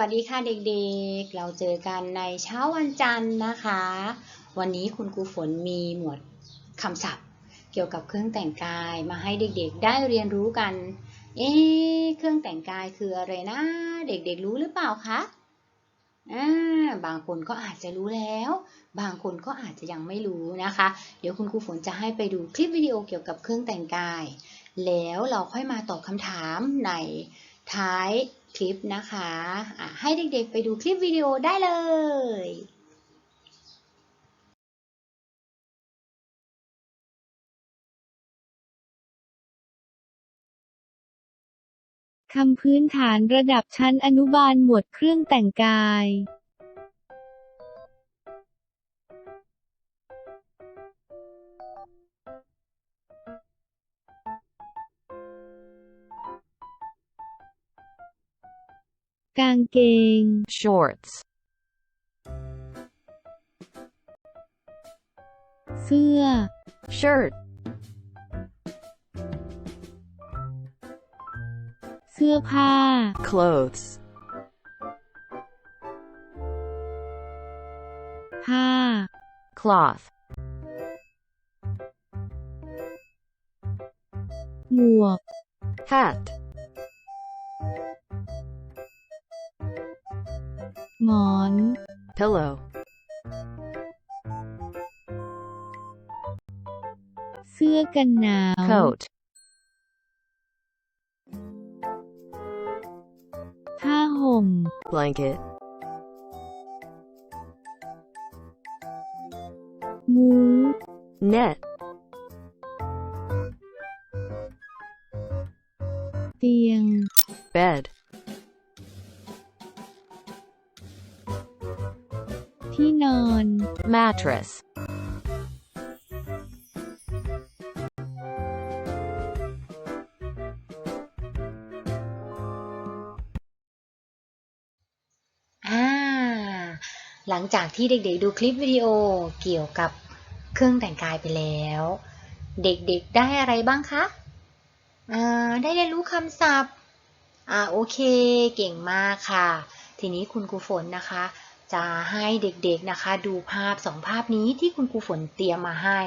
วัสดีค่ะเด็กๆ เราเจอกันในเช้าวันจันทร์นะคะ วันนี้คุณครูฝนมีหมวดคำศัพท์ เกี่ยวกับเครื่องแต่งกายมาให้เด็กๆ ได้เรียนรู้กัน เอ๊ะเครื่องแต่งกายคืออะไรนะ เด็กๆ รู้หรือเปล่าคะอ่าบางคนก็อาจจะรู้แล้ว บางคนก็อาจจะยังไม่รู้นะคะ เดี๋ยวคุณครูฝนจะให้ไปดูคลิปวิดีโอเกี่ยวกับเครื่องแต่งกาย แล้วเราค่อยมาตอบคำถามในท้าย คลิปนะคะะให้เด็กๆไปดูคลิปวิดีโอได้เลยคำพื้นฐานระดับชั้นอนุบาลหมวดเครื่องแต่งกาย กางเกง shorts, เสื้อ shirt, เสื้อผ้า clothes, ผ้า cloth, หมวก hat, หมอน pillow, เสื้อกันหนาว coat, ผ้าห่ม blanket, มุ้ง net, เตียง bed, ที่นอน mattress, อ่าหลังจากที่เด็กๆดูคลิปวิดีโอเกี่ยวกับเครื่องแต่งกายไปแล้ว เด็กๆได้อะไรบ้างคะอ่าได้เรียนรู้คำศัพท์อ่าโอเค เก่งมากค่ะ ทีนี้คุณครูฝนนะคะ จะให้เด็กๆนะคะ ดูภาพสองภาพนี้ที่คุณครูฝนเตรียมมาให้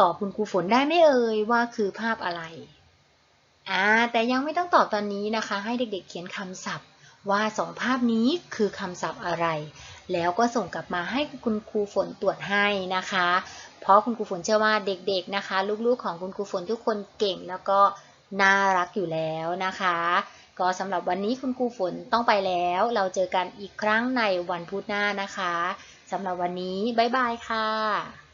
ตอบคุณครูฝนได้ไหมเอ่ยว่าคือภาพอะไรอ่าแต่ยังไม่ต้องตอบตอนนี้นะคะ ให้เด็กๆ เขียนคำศัพท์ ว่าสองภาพนี้คือคำศัพท์อะไร แล้วก็ส่งกลับมาให้คุณครูฝนตรวจให้นะคะ เพราะคุณครูฝนเชื่อว่าเด็กๆนะคะ ลูกๆของคุณครูฝนทุกคนเก่งแล้วก็น่ารักอยู่แล้วนะคะ ก็สำหรับวันนี้คุณครูฝนต้องไปแล้ว เราเจอกันอีกครั้งในวันพุธหน้านะคะสำหรับวันนี้ บ๊ายบายค่ะ